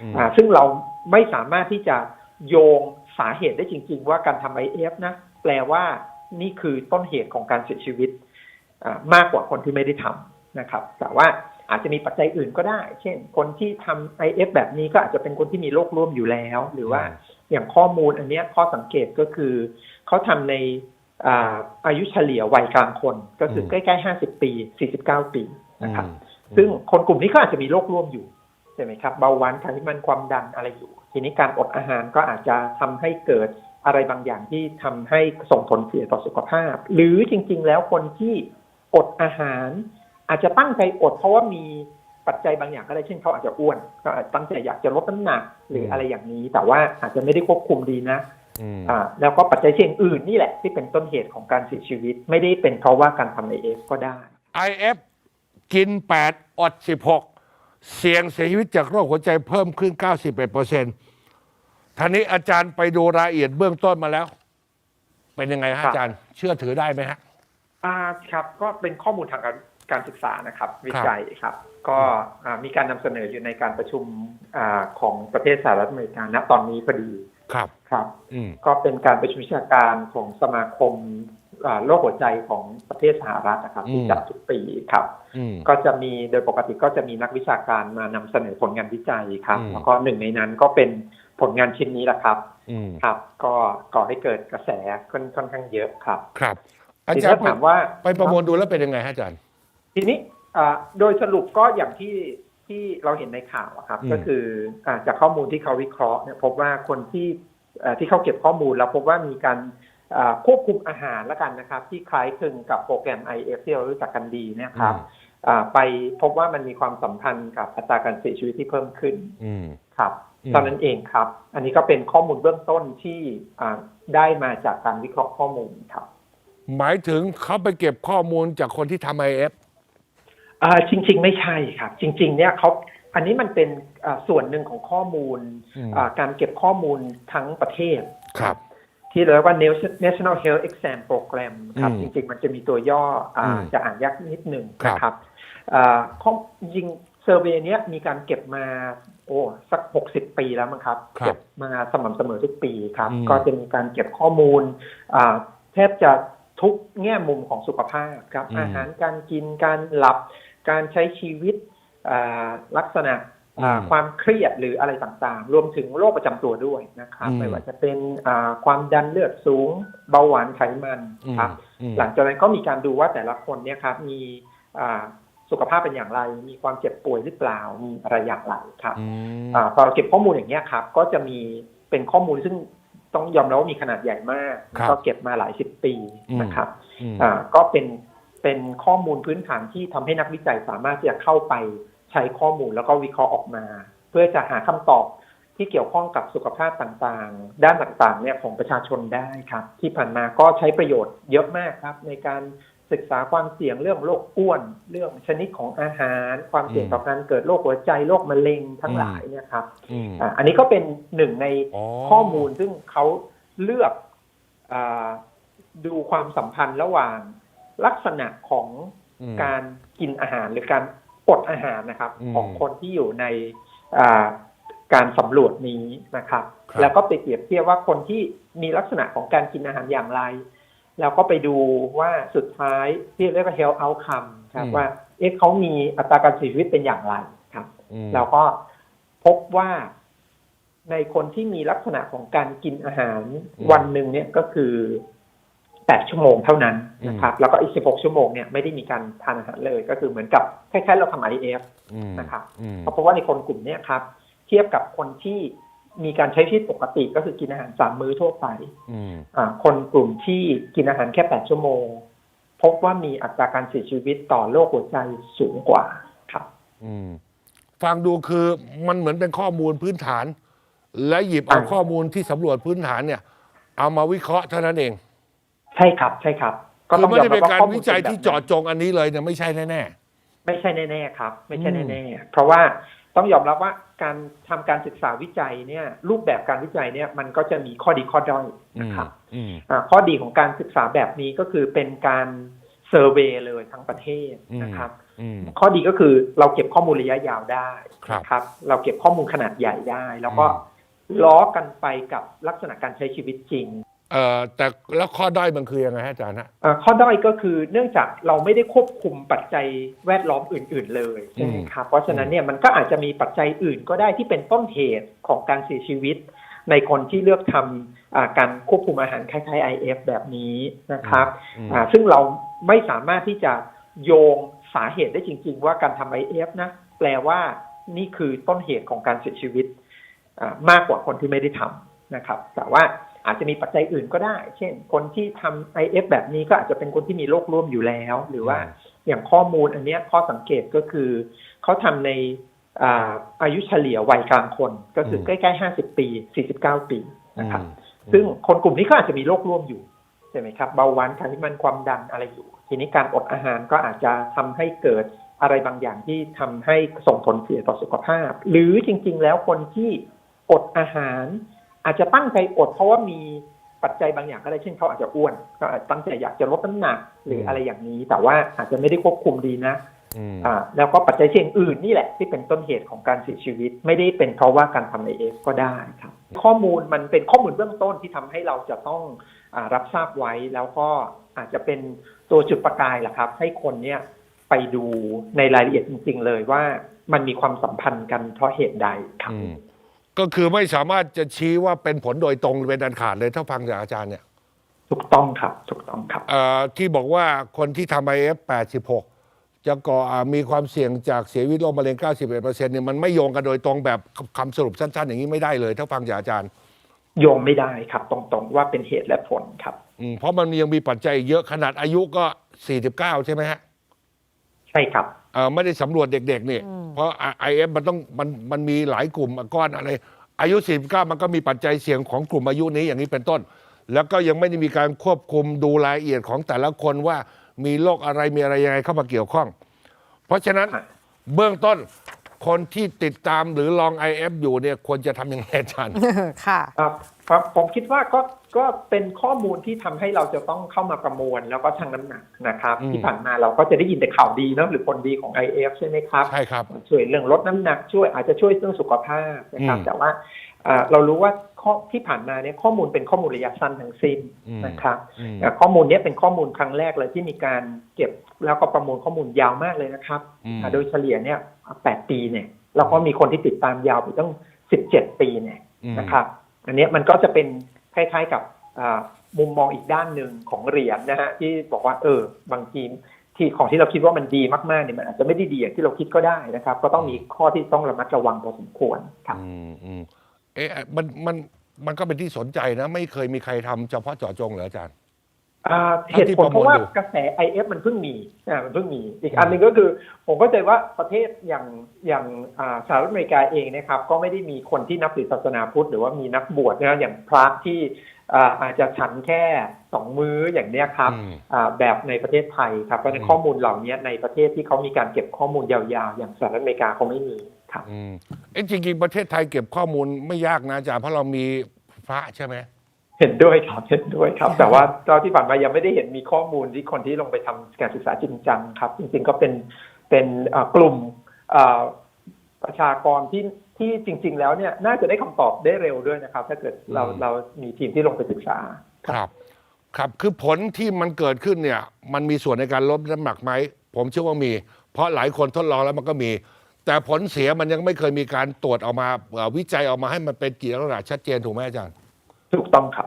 อืมอ่าซึ่งเราไม่สามารถที่จะโยงสาเหตุได้จริง ๆ ว่าการทำ IF นะ แปลว่านี่คือต้นเหตุของการเสียชีวิตอ่ามากกว่าคนที่ไม่ได้ทำนะครับ แต่ว่าอาจจะมีปัจจัยอื่นก็ได้ เช่น คนที่ทำ IF แบบนี้ก็อาจจะเป็นคนที่มีโรคร่วมอยู่แล้ว หรือว่าอย่างข้อมูลอันเนี้ยข้อสังเกตก็คือเขาทำในอ่าอายุเฉลี่ยวัยกลางคน ก็คือมใกล้ๆห้าสิบปีสี่สิบเก้าปีนะครับอืมซึ่งคนกลุ่มนี้ก็อาจจะมีโรคร่วมอยู่ใช่ไหมครับเบาหวานไขมันความดันอะไรอยู่ ทีนี้การอดอาหารก็อาจจะทำให้เกิดอะไรบางอย่างที่ทำให้ส่งผลเสียต่อสุขภาพ หรือจริง ๆ แล้วคนที่อดอาหาร อาจจะตั้งใจอดเพราะว่ามีปัจจัยบางอย่างก็ได้เช่นเขาอาจจะอ้วนก็อาจตั้งใจอยากจะลดน้ำหนักหรืออะไรอย่างนี้ แต่ว่าอาจจะไม่ได้ควบคุมดีนะอืมอ่าแล้วก็ปัจจัยเสี่ยงอื่นนี่แหละที่เป็นต้นเหตุของการเสียชีวิต ไม่ได้เป็นเพราะว่าการทำไอเอฟก็ได้ IF กิน8อด16 เสี่ยงเสียชีวิตจากโรคหัวใจเพิ่มขึ้น 91เปอร์เซ็นต์ท่านี้อาจารย์ไปดูรายละเอียดเบื้องต้นมาแล้ว เป็นยังไงฮะครับอาจารย์ เชื่อถือได้ไหมฮะอ่าครับ ก็เป็นข้อมูลทางการการศึกษานะครับ วิจัยครับ ก็อ่ามีการนำเสนออยู่ในการประชุมอาของประเทศสหรัฐอเมริกาณตอนนี้พอดีครับครับอืมก็เป็นการประชุมวิชาการของสมาคมอ่า โรคหัวใจของประเทศสหรัฐนะครับที่จัดทุกปีครับอืมก็จะมีโดยปกติก็จะมีนักวิชาการมานำเสนอผลงานวิจัยครับอืมแล้วก็หนึ่งในนั้นก็เป็นผลงานชิ้นนี้แหละครับอืมครับ ก็ก่อให้เกิดกระแสค่อนค่อนข้างเยอะครับ ครับ อาทีจารนี้ย์ไปถามว่าไปประมวลดูแล้วเป็นยังไงฮะอาจารย์ ทีนี้อ่าโดยสรุปก็อย่างที่ที่เราเห็นในข่าวอะครับอืมก็คืออ่าจากข้อมูลที่เขาวิเคราะห์เนี่ยพบว่าคนที่อ่าที่เขาเก็บข้อมูลแล้วพบว่ามีการอ่า ควบคุมอาหารแล้วกันนะครับ ที่คล้ายคลึงกับโปรแกรม IF ที่เรารู้จักกันดีเนะครับอ่าไปพบว่ามันมีความสัมพันธ์กับอัตราการเสียชีวิตที่เพิ่มขึ้นอืมครับอืมตอนนั้นเองครับ อันนี้ก็เป็นข้อมูลเบื้องต้นที่อ่าได้มาจากการวิเคราะห์ข้อมูลครับ หมายถึงเขาไปเก็บข้อมูลจากคนที่ทำ IF อ่าจริง ๆ ไม่ใช่ครับ จริง ๆ เนี่ยเขาอันนี้มันเป็นอ่าส่วนหนึ่งของข้อมูลอืมอ่าการเก็บข้อมูลทั้งประเทศครับ ที่เรียกว่า National Health Exam Program ครับ อืมจริง ๆ มันจะมีตัวย่ออาอืมจะอ่านยากนิดหนึ่งครับ นะครับอ่าข้อจริงเซอร์เวยเนี้ยมีการเก็บมาโอ้สัก 60 ปีแล้วมั้งครับ ครับเก็บมาสม่ำเสมอทุกปีครับ อืม ก็จะมีการเก็บข้อมูลอ่าแทบจะทุกแง่มุมของสุขภาพครับอาหารการกินการหลับ การใช้ชีวิตอ่าลักษณะอ่า ความเครียดหรืออะไรต่างๆ รวมถึงโรคประจำตัวด้วยนะครับอืมไม่ว่าจะเป็นอ่าความดันเลือดสูง เบาหวานไขมันครับอืมหลังจากนั้นก็มีการดูว่าแต่ละคนเนี่ยครับมีอ่าสุขภาพเป็นอย่างไร มีความเจ็บป่วยหรือเปล่า มีอะไรอย่างไรครับอืมอาพอเราเก็บข้อมูลอย่างเนี้ยครับ ก็จะมีเป็นข้อมูลซึ่งต้องยอมรับว่ามีขนาดใหญ่มากครับก็เก็บมาหลายสิบปีนะครับอืมอ่าก็เป็นเป็นข้อมูลพื้นฐานที่ทำให้นักวิจัยสามารถที่จะเข้าไป ใช้ข้อมูลแล้วก็วิเคราะห์ออกมา เพื่อจะหาคำตอบที่เกี่ยวข้องกับสุขภาพต่างๆ ด้านต่างๆเนี่ยของประชาชนได้ครับ ที่ผ่านมาก็ใช้ประโยชน์เยอะมากครับ ในการศึกษาความเสี่ยงเรื่องโรคอ้วน เรื่องชนิดของอาหาร ความเสี่ยงต่อการเกิดโรคหัวใจโรคมะเร็งทั้งหลายเนี่ยครับอืมอ่าอันนี้ก็เป็นหนึ่งในอ๋อข้อมูลซึ่งเขาเลือกอาดูความสัมพันธ์ระหว่างลักษณะของอืมการกินอาหารหรือการ อดอาหารนะครับอืมของคนที่อยู่ในอ่าการสำรวจนี้นะครับครับ แล้วก็ไปเปรียบเทียบว่าคนที่มีลักษณะของการกินอาหารอย่างไร แล้วก็ไปดูว่าสุดท้ายที่เรียกว่า health outcome ครับว่าเอ๊ะเขามีอัตราการเสียชีวิตเป็นอย่างไรครับอืมแล้วก็พบว่าในคนที่มีลักษณะของการกินอาหารอืมวันหนึ่งเนี่ยก็คือ แปดชั่วโมงเท่านั้นนะครับแล้วก็อีกสิบหกชั่วโมงเนี่ยไม่ได้มีการทานอาหารเลย ก็คือเหมือนกับคล้ายๆเราทำไอเอฟอืมนะครับอืมเพราะว่าในคนกลุ่มเนี้ยครับ เทียบกับคนที่มีการใช้ชีวิตปกติก็คือกินอาหารสามมื้อทั่วไปอืมอ่าคนกลุ่มที่กินอาหารแค่แปดชั่วโมง พบว่ามีอัตราการเสียชีวิตต่อโรคหัวใจสูงกว่าครับอืมฟังดูคือมันเหมือนเป็นข้อมูลพื้นฐาน และหยิบเอาอ่าข้อมูลที่สำรวจพื้นฐานเนี่ย เอามาวิเคราะห์เท่านั้นเอง ใช่ครับใช่ครับ ก็คือต้องไม่ยอมได้รัเป็นบว่าการข้อมูลวิจัยป็นแบบที่เจาะจงอันนี้เลยเนี่ยไม่ใช่แน่ไม่ใช่แน่ๆครับ ไม่ใช่อืมแน่ๆเพราะว่าต้องยอมรับว่าการทำการศึกษาวิจัยเนี่ย รูปแบบการวิจัยเนี่ยมันก็จะมีข้อดีข้อด้อยๆอืมนะครับ อืม อ่าข้อดีของการศึกษาแบบนี้ก็คือเป็นการเซอร์เวยเลยทั้งประเทศนะครับ อืม ข้อดีก็คือเราเก็บข้อมูลระยะยาวได้ครับนะครับ เราเก็บข้อมูลขนาดใหญ่ได้ แล้วก็ล้อกันไปกับลักษณะการใช้ชีวิตจริง เอ่อแต่แล้วข้อด้อยมันคือยังไงฮะอาจารย์ฮะ เอ่อข้อด้อยก็คือเนื่องจากเราไม่ได้ควบคุมปัจจัยแวดล้อมอื่น ๆ เลยใช่ไหมครับเพราะฉะนั้นเนี่ยมันก็อาจจะมีปัจจัยอื่นก็ได้ที่เป็นต้นเหตุของการเสียชีวิต ในคนที่เลือกทำอ่าการควบคุมอาหารคล้ายๆ IF แบบนี้นะครับอืม อ่าซึ่งเราไม่สามารถที่จะโยงสาเหตุได้จริง ๆ ว่าการทำ IF นะแปลว่านี่คือต้นเหตุของการเสียชีวิตอ่ามากกว่าคนที่ไม่ได้ทำนะครับ แต่ว่า อาจจะมีปัจจัยอื่นก็ได้ เช่น คนที่ทำ IF แบบนี้ก็อาจจะเป็นคนที่มีโรคร่วมอยู่แล้ว หรือว่าอย่างข้อมูลอันเนี้ยข้อสังเกตก็คือเขาทำในอ่าอายุเฉลี่ยวัยกลางคน ก็คือมใกล้ๆ50ปี49ปีนะครับอืมซึ่งคนกลุ่มนี้ก็อาจจะมีโรคร่วมอยู่ใช่ไหมครับเบาหวานไขมันความดันอะไรอยู่ ทีนี้การอดอาหารก็อาจจะทำให้เกิดอะไรบางอย่างที่ทำให้ส่งผลเสียต่อสุขภาพ หรือจริง ๆ แล้วคนที่อดอาหาร อาจจะตั้งใจอดเพราะว่ามีปัจจัยบางอย่างก็ได้เช่นเขาอาจจะอ้วนก็อาจตั้งใจอยากจะลดน้ำหนักหรืออะไรอย่างนี้ แต่ว่าอาจจะไม่ได้ควบคุมดีนะอืมอ่าแล้วก็ปัจจัยเสี่ยงอื่นนี่แหละที่เป็นต้นเหตุของการเสียชีวิต ไม่ได้เป็นเพราะว่าการทำไอเอฟก็ได้ครับ ข้อมูลมันเป็นข้อมูลเบื้องต้นที่ทำให้เราจะต้องอารับทราบไว้แล้วก็อาจจะเป็นตัวจุดประกายแหละครับ ให้คนเนี่ยไปดูในรายละเอียดจริง ๆ เลยว่ามันมีความสัมพันธ์กันเพราะเหตุใดครับอืม ก็คือไม่สามารถจะชี้ว่าเป็นผลโดยตรงเป็นอันขาดเลยถ้าฟังจากอาจารย์เนี่ยถูกต้องครับถูกต้องครับเอ่อที่บอกว่าคนที่ทำ IF 86 จะก่ออ่ามีความเสี่ยงจากเสียชีวิตโรคมะเร็ง 91%เนี่ยมันไม่โยงกันโดยตรงแบบคำสรุปสั้น ๆ อย่างนี้ไม่ได้เลยถ้าฟังจากอาจารย์ โยงไม่ได้ครับ ตรงๆว่าเป็นเหตุและผลครับ อืมเพราะมันยังมีปัจจัยอีกเยอะขนาดอายุก็ 49 ใช่ไหมฮะ ใช่ครับเอ่อ ไม่ได้สำรวจเด็กๆนี่เพราะ IF มันต้องมันมันมีหลายกลุ่มก้อนอะไร อายุ 49 มันก็มีปัจจัยเสี่ยงของกลุ่มอายุนี้อย่างนี้เป็นต้น แล้วก็ยังไม่ได้มีการควบคุมดูรายละเอียดของแต่ละคนว่ามีโรคอะไรมีอะไรยังไงเข้ามาเกี่ยวข้อง เพราะฉะนั้นค่ะเบื้องต้น คนที่ติดตามหรือลอง IF อยู่เนี่ยควรจะทำยังไงอาจารย์ ค่ะ ครับครับผมคิดว่าก็ก็เป็นข้อมูลที่ทำให้เราจะต้องเข้ามาประมวลแล้วก็ชั่งน้ำหนักนะครับ อืม ที่ผ่านมาเราก็จะได้ยินแต่ข่าวดีเนอะหรือผลดีของ IF ใช่ไหมครับ ใช่ครับ ช่วยเรื่องลดน้ำหนักช่วยอาจจะช่วยเรื่องสุขภาพนะครับ อืมแต่ว่าอ่าเรารู้ว่าข้อที่ผ่านมาเนี่ยข้อมูลเป็นข้อมูลระยะสั้นทั้งสิ้นอืมนะครับอืมแต่ข้อมูลเนี้ยเป็นข้อมูลครั้งแรกเลยที่มีการเก็บแล้วก็ประมวลข้อมูลยาวมากเลยนะครับอืมอ่าโดยเฉลี่ยเนี่ยแปดปีเนี่ยแล้วก็มีคนที่ติดตามยาวไปตั้งสิบเจ็ดปีเนี่ยอืมนะครับ อันเนี้ยมันก็จะเป็นคล้ายๆกับอ่ามุมมองอีกด้านหนึ่งของเหรียญนะฮะที่บอกว่าเออบางทีที่ของที่เราคิดว่ามันดีมากๆเนี่ยมันอาจจะไม่ได้ดีอย่างที่เราคิดก็ได้นะครับ ก็ต้องมีข้อที่ต้องระมัดระวังพอสมควรครับอืมอืม เอ๊ะมันมันมันก็เป็นที่สนใจนะ ไม่เคยมีใครทำเฉพาะเจาะจงเหรออาจารย์ อ่าเหตุผลเพราะว่ากระแส IF มันเพิ่งมีอ่ามันเพิ่งมีอีกอันหนึ่งก็คือ ผมก็ใจว่าประเทศอย่างอย่างอ่าสหรัฐอเมริกาเองนะครับ ก็ไม่ได้มีคนที่นับถือศาสนาพุทธ หรือว่ามีนักบวชนะอย่างพระที่อ่าอาจจะฉันแค่ สองมื้ออย่างเนี้ยครับอืมอ่าแบบในประเทศไทยครับเพราะฉะนั้นอืมข้อมูลเหล่านี้ในประเทศที่เขามีการเก็บข้อมูลยาวๆ อย่างสหรัฐอเมริกาเขาไม่มีครับอืมเอ๊ะจริงๆประเทศไทยเก็บข้อมูลไม่ยากนะอาจารย์เพราะเรามีพระใช่ไหมเห็นด้วยครับเห็นด้วยครับ แต่ว่าตอนที่ผ่านมายังไม่ได้เห็นมีข้อมูลที่คนที่ลงไปทำการศึกษาจริงจังครับ จริงๆก็เป็นเป็นเอ่อกลุ่มเอ่อประชากรที่ที่จริง ๆ แล้วเนี่ยน่าจะได้คำตอบได้เร็วด้วยนะครับ ถ้าเกิดเราอืมเรามีทีมที่ลงไปศึกษาครับ ครับคือผลที่มันเกิดขึ้นเนี่ยมันมีส่วนในการลดน้ำหนักไหมผมเชื่อว่ามี เพราะหลายคนทดลองแล้วมันก็มี แต่ผลเสียมันยังไม่เคยมีการตรวจออกมาเอ่อวิจัยออกมาให้มันเป็นกี่ลักษณะชัดเจนถูกไหมอาจารย์ ถูกต้องครับ